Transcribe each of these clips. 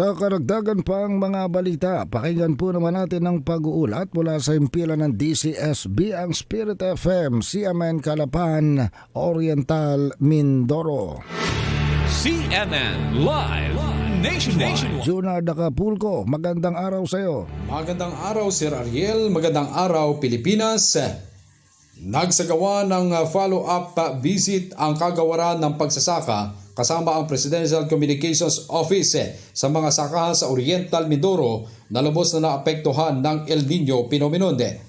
Sa karagdagan pang mga balita, pakinggan po naman natin ang pag-uulat mula sa impila ng DCSB ang Spirit FM, CMN Calapan, Oriental, Mindoro. CNN Live Nationwide. Junard Acapulco, magandang araw sa iyo. Magandang araw Sir Ariel, magandang araw Pilipinas. Nagsagawa ng uh, follow-up uh, visit ang kagawaran ng pagsasaka kasama ang Presidential Communications Office sa mga sakahan sa Oriental Mindoro na lubos na naapektuhan ng El Nino phenomenon. eh.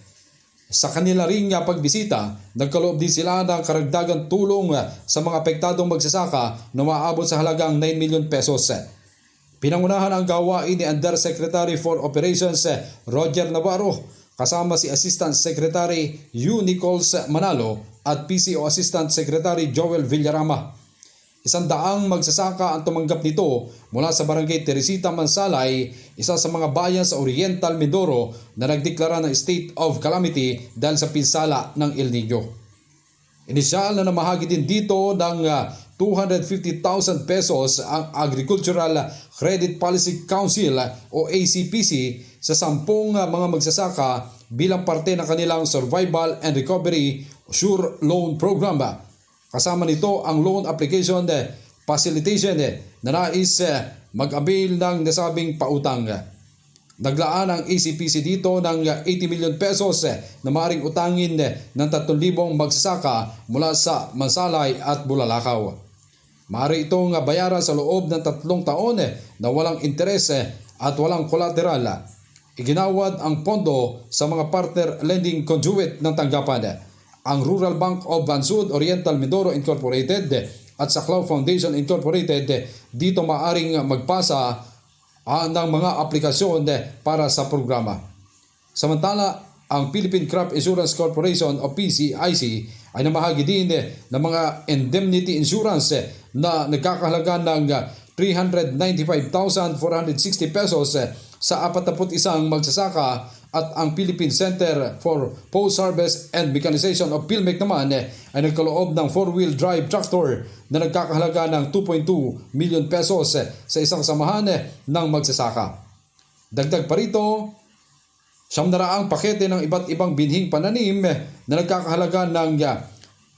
Sa kanila ring pagbisita, nagkaloob din sila ng karagdagang tulong uh, sa mga apektadong magsasaka na maabot sa halagang 9 million pesos. Pinangunahan ang gawain ni Undersecretary for Operations eh, Roger Navarro kasama si Assistant Secretary Yu Nichols Manalo at PCO Assistant Secretary Joel Villarama. Isang daang magsasaka ang tumanggap nito mula sa Barangay Teresita Mansalay, isa sa mga bayan sa Oriental Mindoro na nagdeklara ng state of calamity dahil sa pinsala ng El Nino. Inisyal na namahagi din dito ng ah, 250,000 pesos ang Agricultural Credit Policy Council o ACPC sa sampung ah, mga magsasaka bilang parte ng kanilang Survival and Recovery Sure Loan Program. Kasama nito ang loan application eh, facilitation eh, na nais eh, mag-avail ng nasabing pautang. Naglaan ang ACPC dito ng 80 million pesos na maaaring utangin ng 3,000 magsasaka mula sa Mansalay at Bulalakaw. Maaari itong bayaran sa loob ng tatlong taon eh, na walang interes eh, at walang collateral. Iginawad ang pondo sa mga partner lending conduit ng tanggapan. Ang Rural Bank of Bansud Oriental Mindoro Incorporated eh, at sa Cloud Foundation Incorporated dito maaring magpasa ah, ng mga aplikasyon para sa programa. Samantala, ang Philippine Crop Insurance Corporation o PCIC ay namahagi din eh, ng mga indemnity insurance eh, na nagkakahalaga ng ah, 395,460 pesos eh, sa 41 magsasaka at ang Philippine Center for Post-Harvest and Mechanization of PhilMec naman ay nagkaloob ng 4-wheel drive tractor na nagkakahalaga ng 2.2 million pesos sa isang samahan ng magsasaka. Dagdag pa rito, siyam na raang pakete ng iba't ibang binhing pananim eh, na nagkakahalaga ng ah,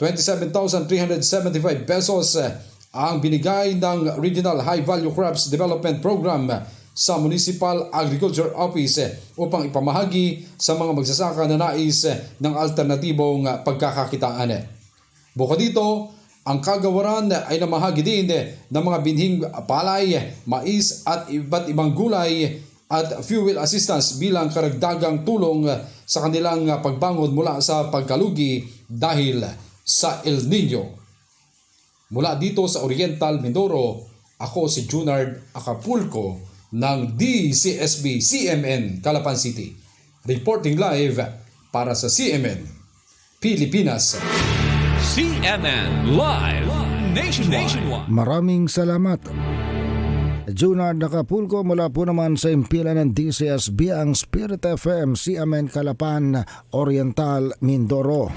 27,375 pesos eh, ang binigay ng Regional High Value Crops Development Program eh, sa Municipal Agriculture Office upang ipamahagi sa mga magsasaka na nais ng alternatibong ah, pagkakakitaan. Bukod dito, ang kagawaran ay namahagi din ng mga binhing palay, mais at iba't ibang gulay at fuel assistance bilang karagdagang tulong sa kanilang pagbangon mula sa pagkalugi dahil sa El Nino. Mula dito sa Oriental Mindoro, ako si Junard Acapulco ng DCSB CMN Calapan City. Reporting live para sa CMN Pilipinas. CNN Live Nationwide. Maraming salamat. Junard Acapulco mula po naman sa impila ng DCSB ang Spirit FM, CMN Calapan, Oriental, Mindoro.